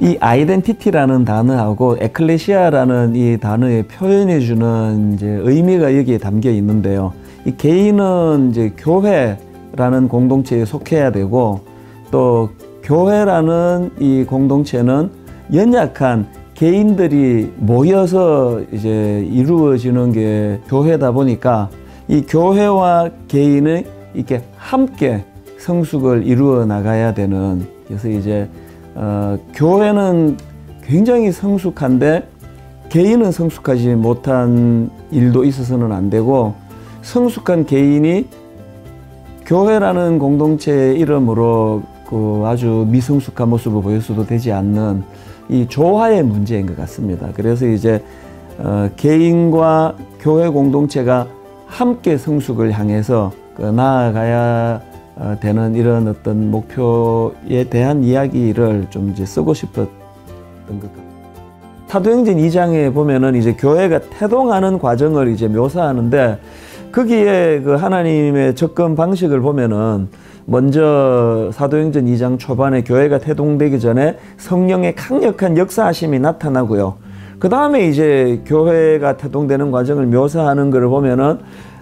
이 아이덴티티라는 단어하고 에클레시아라는 이 단어에 표현해주는 이제 의미가 여기에 담겨 있는데요. 이 개인은 이제 교회라는 공동체에 속해야 되고 또 교회라는 이 공동체는 연약한 개인들이 모여서 이제 이루어지는 게 교회다 보니까 이 교회와 개인의 이렇게 함께 성숙을 이루어 나가야 되는 그래서 이제 어, 교회는 굉장히 성숙한데 개인은 성숙하지 못한 일도 있어서는 안 되고 성숙한 개인이 교회라는 공동체의 이름으로 그 아주 미성숙한 모습을 보여서도 되지 않는 이 조화의 문제인 것 같습니다. 그래서 이제 어, 개인과 교회 공동체가 함께 성숙을 향해서 그 나아가야 어, 되는 이런 어떤 목표에 대한 이야기를 좀 이제 쓰고 싶었던 것 같아요. 사도행전 2장에 보면은 이제 교회가 태동하는 과정을 이제 묘사하는데 거기에 그 하나님의 접근 방식을 보면은 먼저 사도행전 2장 초반에 교회가 태동되기 전에 성령의 강력한 역사하심이 나타나고요. 그 다음에 이제 교회가 태동되는 과정을 묘사하는 것을 보면은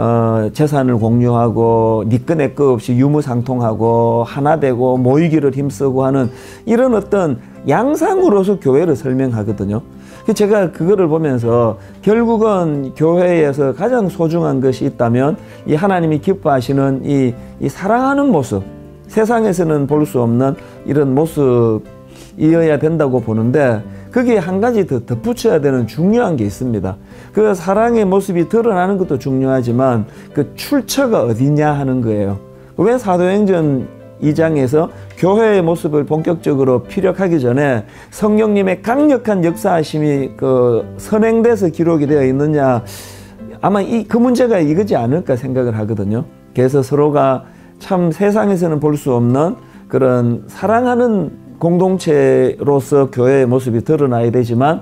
어, 재산을 공유하고 니꺼 내꺼 없이 유무상통하고 하나 되고 모이기를 힘쓰고 하는 이런 어떤 양상으로서 교회를 설명하거든요. 제가 그거를 보면서 결국은 교회에서 가장 소중한 것이 있다면 이 하나님이 기뻐하시는 이, 이 사랑하는 모습, 세상에서는 볼 수 없는 이런 모습이어야 된다고 보는데 거기에 한 가지 더 덧붙여야 되는 중요한 게 있습니다. 그 사랑의 모습이 드러나는 것도 중요하지만 그 출처가 어디냐 하는 거예요. 왜 사도행전 2장에서 교회의 모습을 본격적으로 피력하기 전에 성령님의 강력한 역사하심이 그 선행돼서 기록이 되어 있느냐 아마 이 그 문제가 이거지 않을까 생각을 하거든요. 그래서 서로가 참 세상에서는 볼 수 없는 그런 사랑하는 공동체로서 교회의 모습이 드러나야 되지만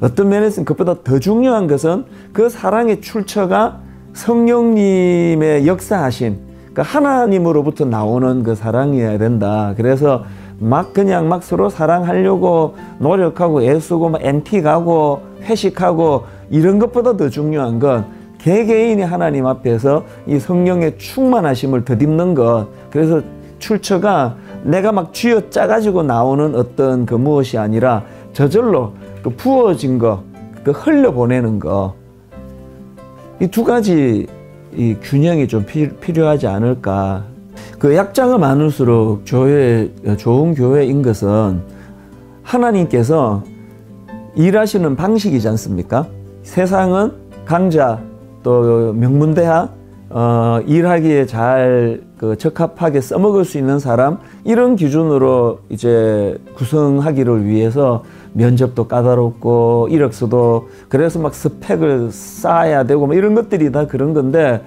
어떤 면에서는 그것보다 더 중요한 것은 그 사랑의 출처가 성령님의 역사하심 그러니까 하나님으로부터 나오는 그 사랑이어야 된다. 그래서 막 그냥 막 서로 사랑하려고 노력하고 애쓰고 막 MT 가고 회식하고 이런 것보다 더 중요한 건 개개인이 하나님 앞에서 이 성령의 충만하심을 덧입는 것. 그래서 출처가 내가 막 쥐어 짜가지고 나오는 어떤 그 무엇이 아니라 저절로 그 부어진 거, 그 흘려보내는 거. 이 두 가지 이 균형이 좀 피, 필요하지 않을까. 그 약자가 많을수록 교회, 좋은 교회인 것은 하나님께서 일하시는 방식이지 않습니까? 세상은 강자, 또 명문대학, 어, 일하기에 잘 그 적합하게 써먹을 수 있는 사람 이런 기준으로 이제 구성하기를 위해서 면접도 까다롭고 이력서도 그래서 막 스펙을 쌓아야 되고 뭐 이런 것들이 다 그런 건데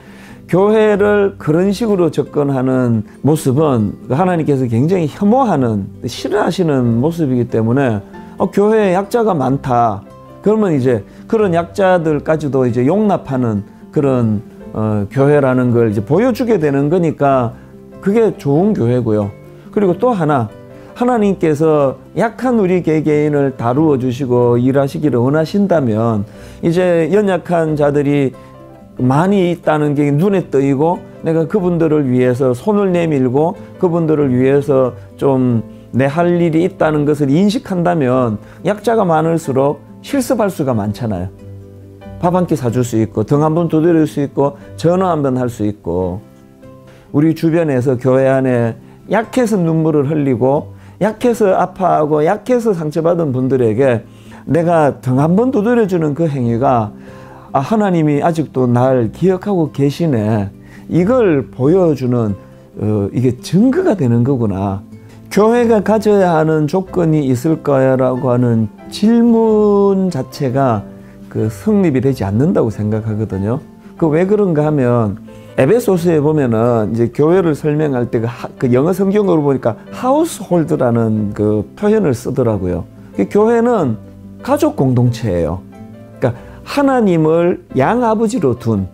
교회를 그런 식으로 접근하는 모습은 하나님께서 굉장히 혐오하는 싫어하시는 모습이기 때문에 어, 교회에 약자가 많다. 그러면 이제 그런 약자들까지도 이제 용납하는 그런 어, 교회라는 걸 이제 보여주게 되는 거니까 그게 좋은 교회고요. 그리고 또 하나 하나님께서 약한 우리 개개인을 다루어 주시고 일하시기를 원하신다면 이제 연약한 자들이 많이 있다는 게 눈에 떠이고 내가 그분들을 위해서 손을 내밀고 그분들을 위해서 좀 내 할 일이 있다는 것을 인식한다면 약자가 많을수록 실습할 수가 많잖아요. 밥 한 끼 사줄 수 있고 등 한 번 두드릴 수 있고 전화 한 번 할 수 있고 우리 주변에서 교회 안에 약해서 눈물을 흘리고 약해서 아파하고 약해서 상처받은 분들에게 내가 등 한 번 두드려주는 그 행위가 아, 하나님이 아직도 날 기억하고 계시네. 이걸 보여주는 어, 이게 증거가 되는 거구나. 교회가 가져야 하는 조건이 있을까라고 하는 질문 자체가 그 성립이 되지 않는다고 생각하거든요. 그 왜 그런가 하면 에베소스에 보면은 이제 교회를 설명할 때 그, 그 영어 성경으로 보니까 하우스홀드라는 그 표현을 쓰더라고요. 그 교회는 가족 공동체예요. 그러니까 하나님을 양 아버지로 둔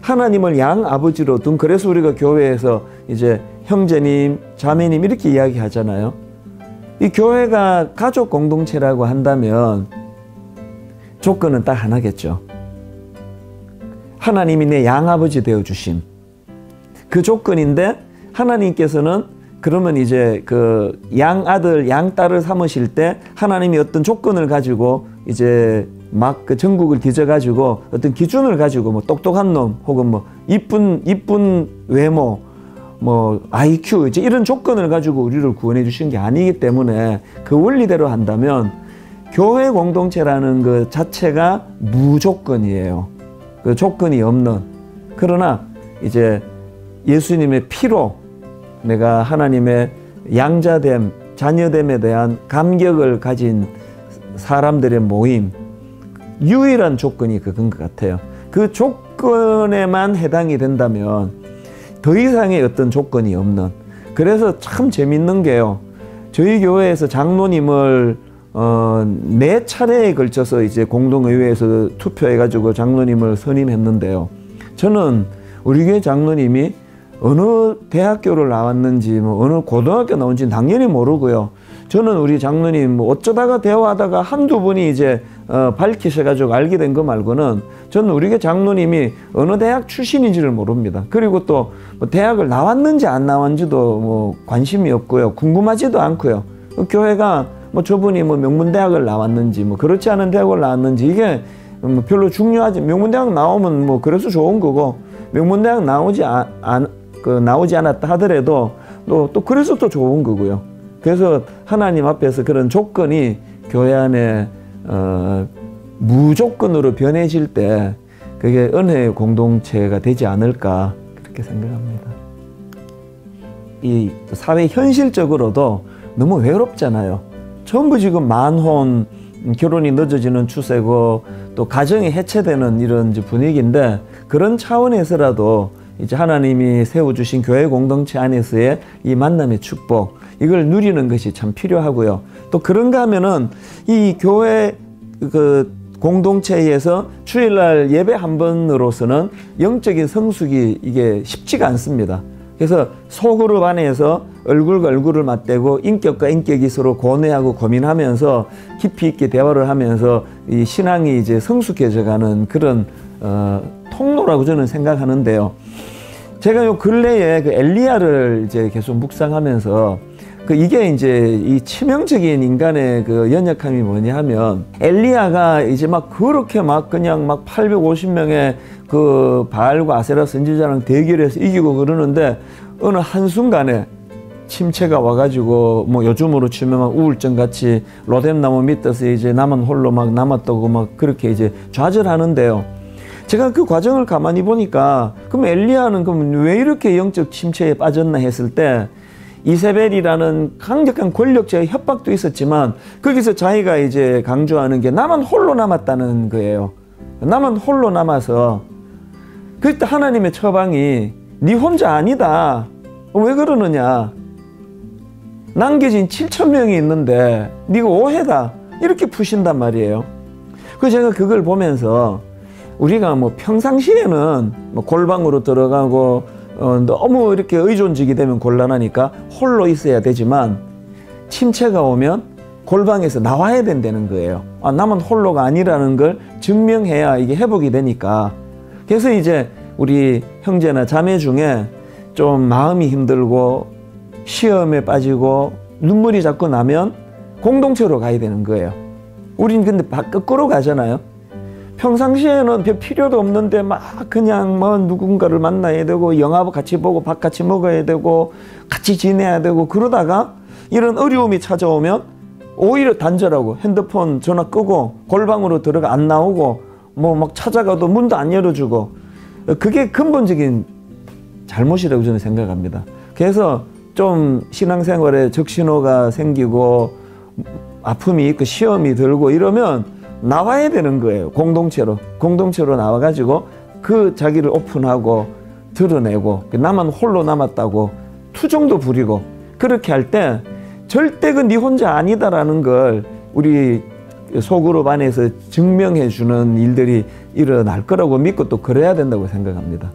하나님을 양 아버지로 둔 그래서 우리가 교회에서 이제 형제님, 자매님 이렇게 이야기하잖아요. 이 교회가 가족 공동체라고 한다면 조건은 딱 하나겠죠. 하나님이 내 양아버지 되어 주심. 그 조건인데 하나님께서는 그러면 이제 그 양아들, 양딸을 삼으실 때 하나님이 어떤 조건을 가지고 이제 막 그 전국을 뒤져가지고 어떤 기준을 가지고 뭐 똑똑한 놈 혹은 뭐 이쁜 이쁜 외모 뭐 IQ 이제 이런 조건을 가지고 우리를 구원해 주신 게 아니기 때문에 그 원리대로 한다면 교회 공동체라는 그 자체가 무조건이에요. 그 조건이 없는 그러나 이제 예수님의 피로 내가 하나님의 양자됨, 자녀됨에 대한 감격을 가진 사람들의 모임 유일한 조건이 그건 것 같아요. 그 조건에만 해당이 된다면 더 이상의 어떤 조건이 없는 그래서 참 재밌는 게요. 저희 교회에서 장로님을 어, 네 차례에 걸쳐서 이제 공동의회에서 투표해가지고 장로님을 선임했는데요. 저는 우리 교회 장로님이 어느 대학교를 나왔는지 뭐 어느 고등학교 나온지 당연히 모르고요. 저는 우리 장로님 뭐 어쩌다가 대화하다가 한두 분이 이제 어, 밝히셔가지고 알게 된 거 말고는 저는 우리 교 장로님이 어느 대학 출신인지를 모릅니다. 그리고 또 뭐 대학을 나왔는지 안 나왔는지도 뭐 관심이 없고요. 궁금하지도 않고요. 그 교회가 뭐 저분이 뭐 명문대학을 나왔는지 뭐 그렇지 않은 대학을 나왔는지 이게 뭐 별로 중요하지 명문대학 나오면 뭐 그래서 좋은 거고 명문대학 나오지 안, 안, 그 나오지 않았다 하더라도 또, 또 그래서 또 좋은 거고요. 그래서 하나님 앞에서 그런 조건이 교회 안에 어, 무조건으로 변해질 때 그게 은혜의 공동체가 되지 않을까 그렇게 생각합니다. 이 사회 현실적으로도 너무 외롭잖아요. 전부 지금 만혼, 결혼이 늦어지는 추세고 또 가정이 해체되는 이런 분위기인데 그런 차원에서라도 이제 하나님이 세워주신 교회 공동체 안에서의 이 만남의 축복 이걸 누리는 것이 참 필요하고요. 또 그런가 하면은 이 교회 그 공동체에서 주일날 예배 한 번으로서는 영적인 성숙이 이게 쉽지가 않습니다. 그래서 소그룹 안에서 얼굴과 얼굴을 맞대고 인격과 인격이 서로 고뇌하고 고민하면서 깊이 있게 대화를 하면서 이 신앙이 이제 성숙해져가는 그런 어, 통로라고 저는 생각하는데요. 제가 요 근래에 그 엘리야를 이제 계속 묵상하면서 그 이게 이제 이 치명적인 인간의 그 연약함이 뭐냐 하면 엘리야가 이제 막 그렇게 막 그냥 막 850명의 그 바알과 아세라 선지자랑 대결해서 이기고 그러는데 어느 한순간에 침체가 와가지고 뭐 요즘으로 치면 막 우울증 같이 로뎀나무 밑에서 이제 나만 홀로 막 남았다고 막 그렇게 이제 좌절하는데요. 제가 그 과정을 가만히 보니까 그럼 엘리야는 그럼 왜 이렇게 영적 침체에 빠졌나 했을 때 이세벨이라는 강력한 권력자의 협박도 있었지만 거기서 자기가 이제 강조하는 게 나만 홀로 남았다는 거예요. 나만 홀로 남아서 그때 하나님의 처방이 네 혼자 아니다. 왜 그러느냐? 남겨진 7천 명이 있는데 네가 오해다. 이렇게 푸신단 말이에요. 그 제가 그걸 보면서 우리가 뭐 평상시에는 뭐 골방으로 들어가고 어, 너무 이렇게 의존직이 되면 곤란하니까 홀로 있어야 되지만 침체가 오면 골방에서 나와야 된다는 거예요. 아, 나만 홀로가 아니라는 걸 증명해야 이게 회복이 되니까. 그래서 이제 우리 형제나 자매 중에 좀 마음이 힘들고 시험에 빠지고 눈물이 자꾸 나면 공동체로 가야 되는 거예요. 우린 근데 거꾸로 가잖아요. 평상시에는 별 필요도 없는데 막 그냥 뭐 누군가를 만나야 되고 영화 같이 보고 밥 같이 먹어야 되고 같이 지내야 되고 그러다가 이런 어려움이 찾아오면 오히려 단절하고 핸드폰 전화 끄고 골방으로 들어가 안 나오고 뭐 막 찾아가도 문도 안 열어주고 그게 근본적인 잘못이라고 저는 생각합니다. 그래서 좀 신앙생활에 적신호가 생기고 아픔이 있고 시험이 들고 이러면 나와야 되는 거예요. 공동체로. 공동체로 나와가지고 그 자기를 오픈하고 드러내고 나만 홀로 남았다고 투정도 부리고 그렇게 할 때 절대 그 네 혼자 아니다라는 걸 우리 소그룹 안에서 증명해 주는 일들이 일어날 거라고 믿고 또 그래야 된다고 생각합니다.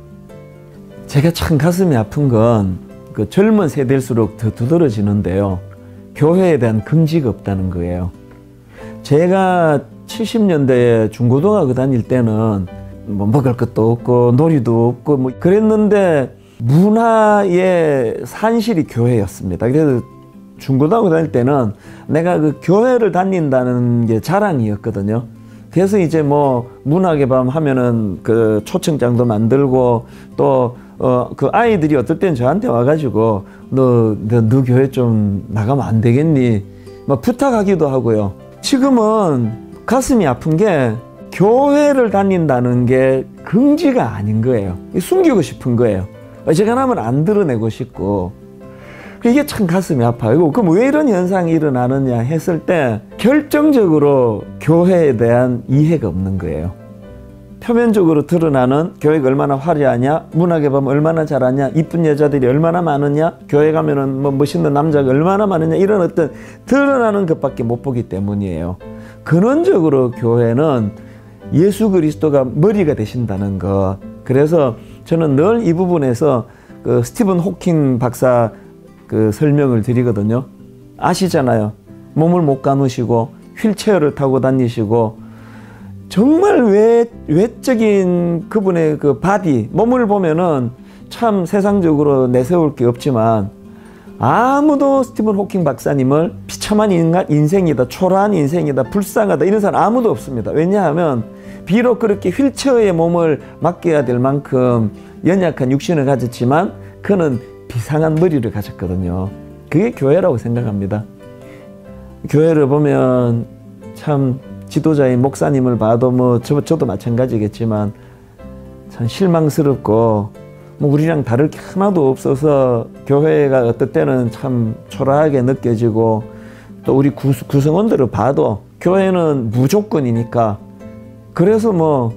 제가 참 가슴이 아픈 건 그 젊은 세대일수록 더 두드러지는데요. 교회에 대한 긍지가 없다는 거예요. 제가 70년대에 중고등학교 다닐 때는 뭐 먹을 것도 없고 놀이도 없고 뭐 그랬는데 문화의 산실이 교회였습니다. 그래서 중고등학교 다닐 때는 내가 그 교회를 다닌다는 게 자랑이었거든요. 그래서 이제 뭐 문학의 밤 하면은 그 초청장도 만들고 또 어 그 아이들이 어떨 땐 저한테 와가지고 너, 너, 너 교회 좀 나가면 안 되겠니? 막 부탁하기도 하고요. 지금은 가슴이 아픈 게 교회를 다닌다는 게 긍지가 아닌 거예요. 숨기고 싶은 거예요. 어지간하면 안 드러내고 싶고 이게 참 가슴이 아파요. 그럼 왜 이런 현상이 일어나느냐 했을 때 결정적으로 교회에 대한 이해가 없는 거예요. 표면적으로 드러나는 교회가 얼마나 화려하냐, 문학에 보면 얼마나 잘하냐, 이쁜 여자들이 얼마나 많으냐, 교회 가면은 뭐 멋있는 남자가 얼마나 많으냐 이런 어떤 드러나는 것밖에 못 보기 때문이에요. 근원적으로 교회는 예수 그리스도가 머리가 되신다는 것. 그래서 저는 늘 이 부분에서 그 스티븐 호킹 박사 그 설명을 드리거든요. 아시잖아요. 몸을 못 감으시고 휠체어를 타고 다니시고 정말 외, 외적인 그분의 그 바디, 몸을 보면은 참 세상적으로 내세울 게 없지만 아무도 스티븐 호킹 박사님을 비참한 인간, 인생이다, 초라한 인생이다, 불쌍하다 이런 사람 아무도 없습니다. 왜냐하면 비록 그렇게 휠체어의 몸을 맡겨야 될 만큼 연약한 육신을 가졌지만 그는 비상한 머리를 가졌거든요. 그게 교회라고 생각합니다. 교회를 보면 참 지도자인 목사님을 봐도 뭐 저, 저도 마찬가지겠지만 참 실망스럽고 뭐 우리랑 다를 게 하나도 없어서 교회가 어떨 때는 참 초라하게 느껴지고 또 우리 구, 구성원들을 봐도 교회는 무조건이니까 그래서 뭐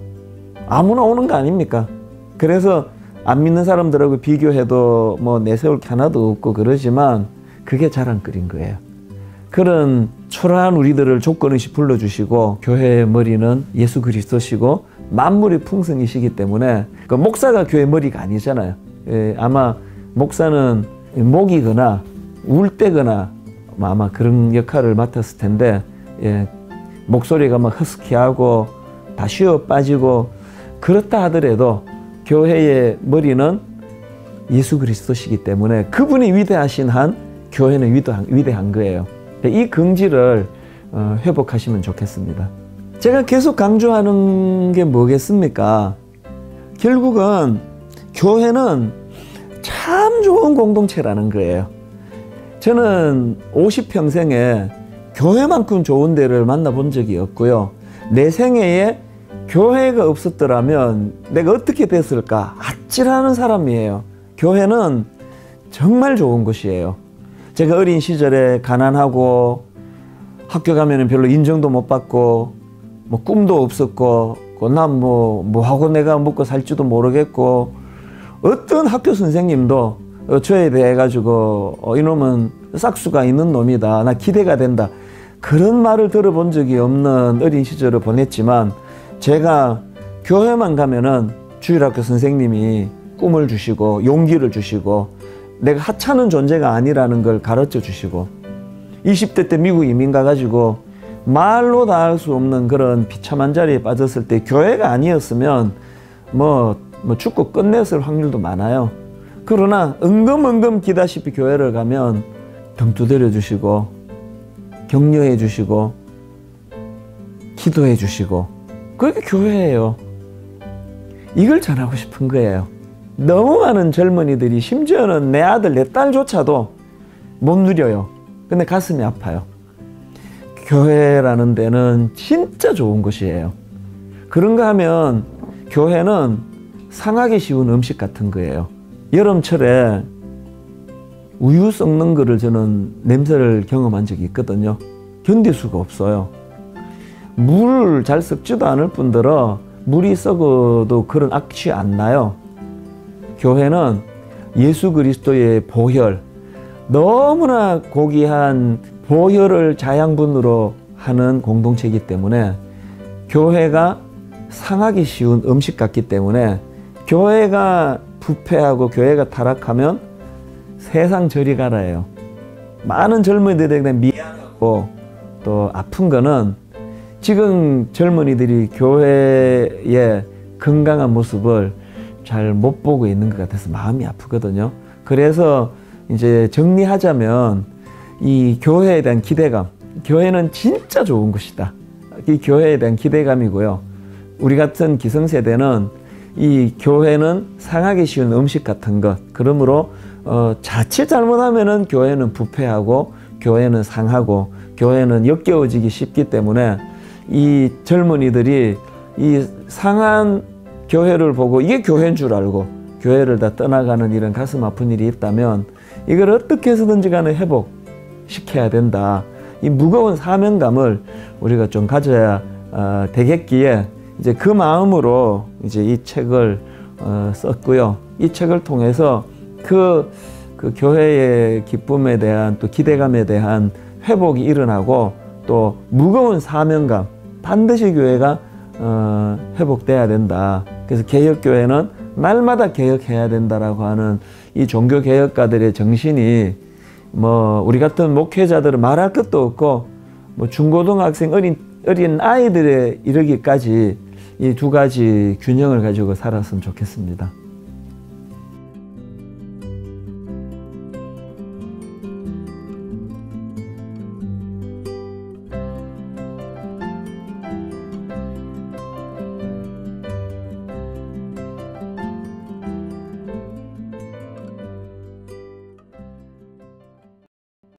아무나 오는 거 아닙니까? 그래서 안 믿는 사람들하고 비교해도 뭐 내세울 게 하나도 없고 그러지만 그게 자랑거리인 거예요. 그런 초라한 우리들을 조건없이 불러주시고 교회의 머리는 예수 그리스도시고 만물의 풍성이시기 때문에 그 목사가 교회 머리가 아니잖아요. 예, 아마 목사는 목이거나 울 때거나 아마 그런 역할을 맡았을 텐데 예, 목소리가 막 허스키하고 다 쉬어 빠지고 그렇다 하더라도 교회의 머리는 예수 그리스도시기 때문에 그분이 위대하신 한 교회는 위대한, 위대한 거예요. 이 긍지를 어, 회복하시면 좋겠습니다. 제가 계속 강조하는 게 뭐겠습니까? 결국은 교회는 참 좋은 공동체라는 거예요. 저는 50평생에 교회만큼 좋은 데를 만나본 적이 없고요. 내 생애에 교회가 없었더라면 내가 어떻게 됐을까? 아찔하는 사람이에요. 교회는 정말 좋은 곳이에요. 제가 어린 시절에 가난하고 학교 가면 별로 인정도 못 받고 뭐 꿈도 없었고 난뭐 뭐 하고 내가 먹고 살지도 모르겠고 어떤 학교 선생님도 저에 대해 가지고 어, 이놈은 싹수가 있는 놈이다. 나 기대가 된다. 그런 말을 들어본 적이 없는 어린 시절을 보냈지만 제가 교회만 가면은 주일학교 선생님이 꿈을 주시고 용기를 주시고 내가 하찮은 존재가 아니라는 걸 가르쳐 주시고 20대 때 미국 이민 가가지고 말로 다 할 수 없는 그런 비참한 자리에 빠졌을 때 교회가 아니었으면 뭐, 뭐 죽고 끝냈을 확률도 많아요. 그러나 은금은금 기다시피 교회를 가면 등 두드려 주시고 격려해 주시고 기도해 주시고 그게 교회예요. 이걸 전하고 싶은 거예요. 너무 많은 젊은이들이 심지어는 내 아들, 내 딸조차도 못 누려요. 근데 가슴이 아파요. 교회라는 데는 진짜 좋은 곳이에요. 그런가 하면 교회는 상하기 쉬운 음식 같은 거예요. 여름철에 우유 썩는 거를 저는 냄새를 경험한 적이 있거든요. 견딜 수가 없어요. 물을 잘 섞지도 않을 뿐더러 물이 썩어도 그런 악취 안 나요. 교회는 예수 그리스도의 보혈, 너무나 고귀한 보혈을 자양분으로 하는 공동체이기 때문에 교회가 상하기 쉬운 음식 같기 때문에 교회가 부패하고 교회가 타락하면 세상 저리 가라예요. 많은 젊은이들에게 미안하고 또 아픈 거는 지금 젊은이들이 교회의 건강한 모습을 잘 못 보고 있는 것 같아서 마음이 아프거든요. 그래서 이제 정리하자면 이 교회에 대한 기대감, 교회는 진짜 좋은 것이다. 이 교회에 대한 기대감이고요. 우리 같은 기성세대는 이 교회는 상하기 쉬운 음식 같은 것. 그러므로 어, 자칫 잘못하면은 교회는 부패하고 교회는 상하고 교회는 역겨워지기 쉽기 때문에 이 젊은이들이 이 상한 교회를 보고 이게 교회인 줄 알고 교회를 다 떠나가는 이런 가슴 아픈 일이 있다면 이걸 어떻게 해서든지 간에 회복시켜야 된다. 이 무거운 사명감을 우리가 좀 가져야 어, 되겠기에 이제 그 마음으로 이제 이 책을 어, 썼고요. 이 책을 통해서 그, 그 교회의 기쁨에 대한 또 기대감에 대한 회복이 일어나고 또 무거운 사명감 반드시 교회가 어, 회복돼야 된다. 그래서 개혁교회는 날마다 개혁해야 된다라고 하는 이 종교 개혁가들의 정신이 뭐 우리 같은 목회자들은 말할 것도 없고 뭐 중고등학생 어린 어린 아이들에 이르기까지 이 두 가지 균형을 가지고 살았으면 좋겠습니다.